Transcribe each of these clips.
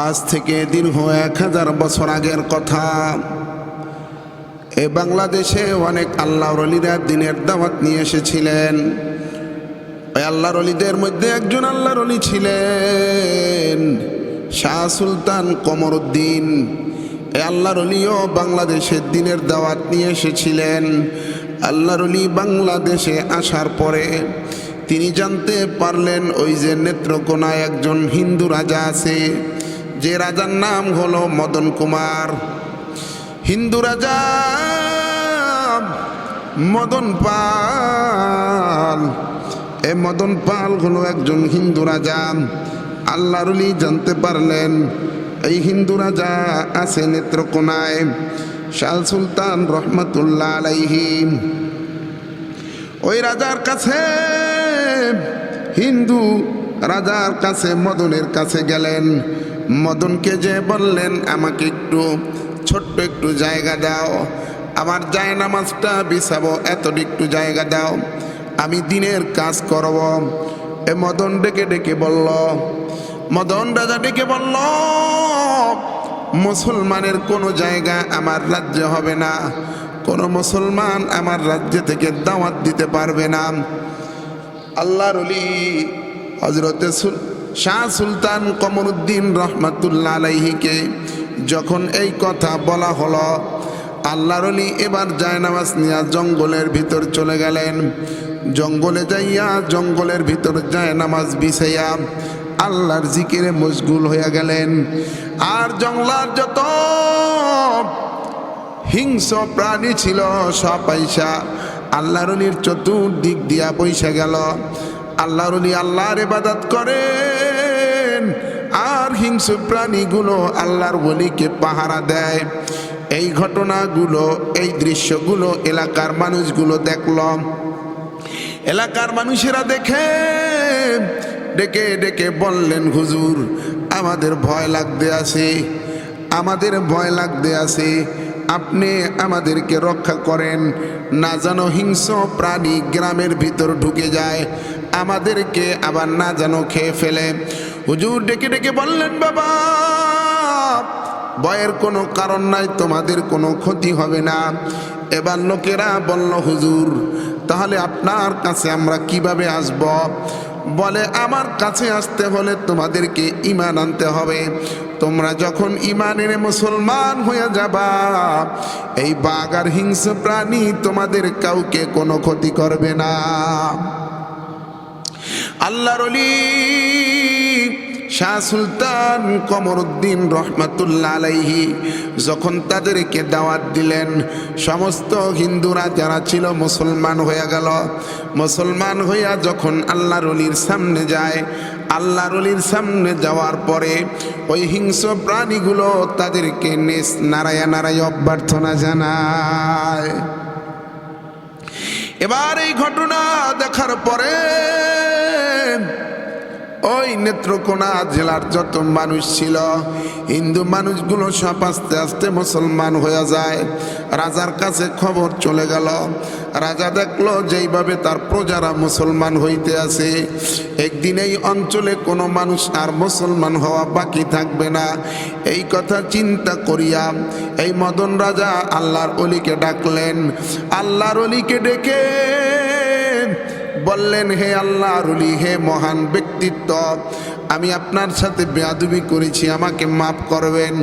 আজ থেকে দীর্ঘ এক হাজার বছর আগের কথা। এ বাংলাদেশে অনেক আল্লাহর অলিরা দিনের দাওয়াত নিয়ে এসেছিলেন। ওই আল্লাহর অলিদের মধ্যে একজন আল্লাহর অলি ছিলেন, শাহ সুলতান কমরুদ্দিন এ আল্লাহর অলিও বাংলাদেশের দিনের দাওয়াত নিয়ে এসেছিলেন। আল্লাহর অলি বাংলাদেশে আসার পরে তিনি জানতে পারলেন, ওই যে নেত্রকোনায় একজন হিন্দু রাজা আছে। যে রাজার নাম হলো মদন কুমার। হিন্দু রাজা মদন পাল। এ মদন পাল হলো একজন হিন্দু রাজা। আল্লাহরুলি জানতে পারলেন, এই হিন্দু রাজা আছে নেত্রকোনায়, শাল সুলতান রহমতুল্লাহ আলাইহিম ওই রাজার কাছে, হিন্দু রাজার কাছে, মদনের কাছে গেলেন। মদনকে যে বললেন, আমাকে একটু ছোট্ট একটু জায়গা দাও। আমার যায় নামাজটা বিছাবো এত একটু জায়গা দাও। আমি দিনের কাজ করব। এ মদন ডেকে ডেকে বলল, মদন রাজা ডেকে বলল, মুসলমানের কোনো জায়গা আমার রাজ্যে হবে না। কোনো মুসলমান আমার রাজ্য থেকে দাওয়াত দিতে পারবে না। আল্লাহর হজরতে শাহ সুলতান কমরুদ্দিন রহমাতুল্লাহ আলাইহিকে যখন এই কথা বলা হলো, আল্লাহর অলি এবার জায়নামাজ নিয়া জঙ্গলের ভিতর চলে গেলেন। জঙ্গলে যাইয়া জঙ্গলের ভিতর জায়নামাজ বিছাইয়া আল্লাহর জিকিরে মশগুল হইয়া গেলেন। আর জঙ্গলার যত হিংস্র প্রাণী ছিল, সব পয়সা আল্লাহর অলির চতুর্দিক দিয়া পয়সা গেল। আল্লাহর আল্লাহর ইবাদত করেন। আর হিংস্র প্রাণীগুলো আল্লাহর বলিকে পাহারা দেয়। এই ঘটনাগুলো, এই দৃশ্যগুলো এলাকার মানুষগুলো দেখল। এলাকার মানুষেরা দেখে, ডেকে ডেকে বললেন, হুজুর, আমাদের ভয় লাগতে আছে। আমাদের ভয় লাগতে আছে। আপনি আমাদেরকে রক্ষা করেন, না যেন হিংস্র প্রাণী গ্রামের ভিতর ঢুকে যায়, আমাদেরকে আবার না যেন খেয়ে ফেলে। হুজুর ডেকে ডেকে বললেন, বাবা, ভয়ের কোনো কারণ নাই, তোমাদের কোনো ক্ষতি হবে না। এবার লোকেরা বলল, হুজুর, তাহলে আপনার কাছে আমরা কীভাবে আসব? বলে, আমার কাছে আসতে হলে তোমাদেরকে ইমান আনতে হবে। তোমরা যখন ইমান এনে মুসলমান হয়ে যাবা, এই বাঘ আর হিংস্র প্রাণী তোমাদের কাউকে কোনো ক্ষতি করবে না। আল্লাহর শাহ সুলতান কমরুদ্দিন রহমাতুল্লাহ আলাইহি যখন তাদেরকে দাওয়াত দিলেন, সমস্ত হিন্দুরা যারা ছিল মুসলমান হয়ে গেল। মুসলমান হইয়া যখন আল্লাহর অলির সামনে যায়, আল্লাহর অলির সামনে যাওয়ার পরে ওই হিংস্র প্রাণীগুলো তাদেরকে নেস নারায়া নারায় অভ্যর্থনা জানায়। এবার এই ঘটনা ওই নেত্রকোনা জেলার যত মানুষ ছিল, হিন্দু মানুষগুলো সব আস্তে আস্তে মুসলমান হয়ে যায়। রাজার কাছে খবর চলে গেল। রাজা দেখল যেইভাবে তার প্রজারা মুসলমান হইতে আছে, একদিন এই অঞ্চলে কোনো মানুষ আর মুসলমান হওয়া বাকি থাকবে না। এই কথা চিন্তা করিয়া এই মদন রাজা আল্লাহর অলিকে ডাকলেন, আল্লাহর অলিকে ডেকে বললেন, হে আল্লাহ, রুলি, হে মহান ব্যক্তিত্ব, আমি আপনার সাথে বেয়াদুবি করেছি, আমাকে মাফ করবেন।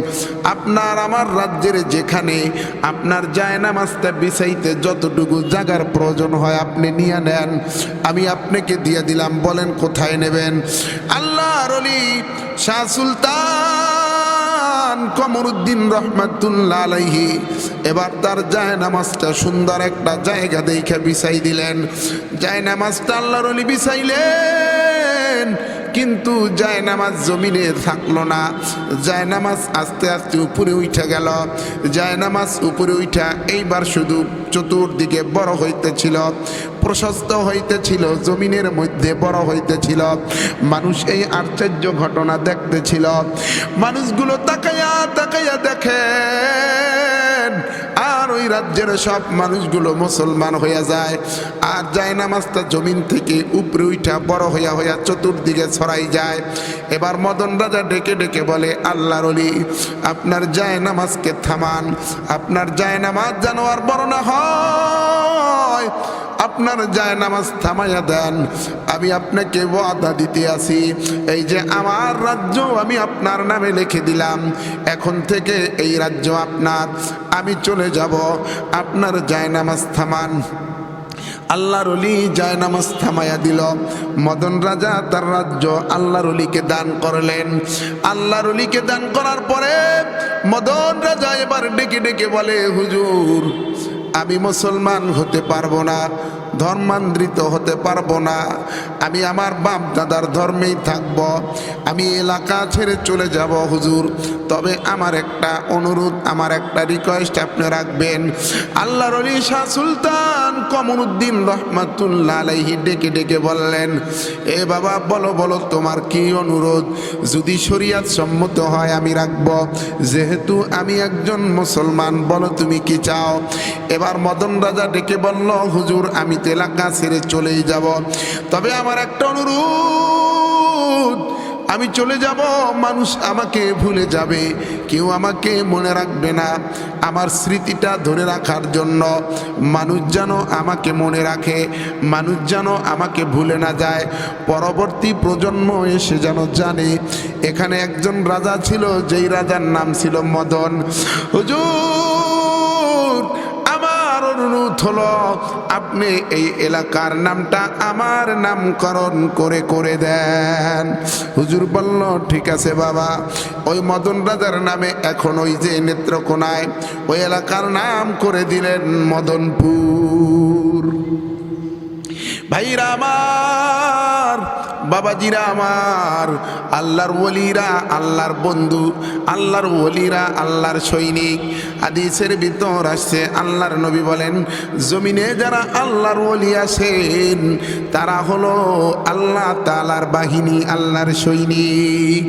আপনার আমার রাজ্যের যেখানে আপনার জায়নামাজটা বিছাইতে যতটুকু জায়গার প্রয়োজন হয়, আপনি নিয়ে নেন। আমি আপনাকে দিয়ে দিলাম, বলেন, কোথায় নেবেন? আল্লাহ, রলি, শাহ সুলতান কমরুদ্দিন রহমাতুল্লাহ আলাইহি। এবার তার জায় নামাজটা সুন্দর একটা জায়গা দেখে বিছাই দিলেন। জায় নামাজটা আল্লাহর বিছাইলেন। কিন্তু যায় নামাজ জমিনে থাকল না। যায় নামাজ আস্তে আস্তে উপরে উঠে গেল। যায় নামাজ উপরে উঠা এইবার শুধু চতুর্দিকে বড় হইতেছিল, প্রশস্ত হইতেছিল, জমিনের মধ্যে বড় হইতেছিল। মানুষ এই আশ্চর্য ঘটনা দেখতেছিল। মানুষগুলো তাকাইয়া তাকাইয়া দেখে ওই রাজ্যের সব মানুষগুলো মুসলমান হইয়া যায়। আর যায় নামাজটা জমিন থেকে উপরে উঠা বড় হইয়া হইয়া চতুর্দিকে ছড়াই যায়। এবার মদন রাজা ডেকে ডেকে বলে, আল্লাহর অলি আপনার যায় নামাজকে থামান। আপনার যায় নামাজ জানোয়ার বড় না হয়। আপনার যায় নামাজ থামাইয়া দেন। আমি আপনাকে ওয়াদা দিতে আসি। এই যে আমার রাজ্য, আমি আপনার নামে লিখে দিলাম। এখন থেকে এই রাজ্য আপনার। আমি চলে যাব। আপনার যায় নামাজ থামান। আল্লাহর অলি যায় নামাজ থামাইয়া দিল। মদন রাজা তার রাজ্য আল্লাহর অলিকে দান করলেন। আল্লাহর অলিকে দান করার পরে মদন রাজা এবার ডেকে ডেকে বলে, হুজুর আমি মুসলমান হতে পারব না, ধর্মান্তরিত হতে পারব না। আমি আমার বাপ দাদার ধর্মেই থাকব, আমি এলাকা ছেড়ে চলে যাব হুজুর। তবে আমার একটা অনুরোধ, আমার একটা রিকোয়েস্ট আপনি রাখবেন। আল্লাহর শাহ সুলতান। কমরুদ্দিন রহমাতুল্লাহ আলাইহি ডেকে ডেকে বললেন, এ বাবা, বলো বলো, তোমার কি অনুরোধ? যদি শরিয়াত সম্মত হয়, আমি রাখব। যেহেতু আমি একজন মুসলমান, বলো, তুমি কি চাও? এবার মদন রাজা ডেকে বলল, হুজুর, আমি তো এলাকা ছেড়ে চলেই যাব। তবে আমার একটা অনুরোধ আমি চলে যাব, মানুষ আমাকে ভুলে যাবে, কেউ আমাকে মনে রাখবে না। আমার স্মৃতিটা ধরে রাখার জন্য মানুষ যেন আমাকে মনে রাখে, মানুষ যেন আমাকে ভুলে না যায়। পরবর্তী প্রজন্ম এসে যেন জানে, এখানে একজন রাজা ছিল, যেই রাজার নাম ছিল মদন। হুজুর! হলো, আপনি এই এলাকার নামটা আমার নামকরণ করে করে দেন। হুজুর বলল, ঠিক আছে বাবা। ওই মদন রাজার নামে এখন ওই যে নেত্রকোনায় ওই এলাকার নাম করে দিলেন মদনপুর। ভাইরা আমার, বাবাজিরা আমার, আল্লাহর ওলিরা, আল্লাহর বন্ধু, আল্লাহর ওলিরা, আল্লাহর সৈনিক হাদিসের ভিতর আসছে, আল্লাহর নবী বলেন, জমিনে যারা আল্লাহর ওলি আছেন তারা হলো আল্লাহ তালার বাহিনী, আল্লাহর সৈনিক।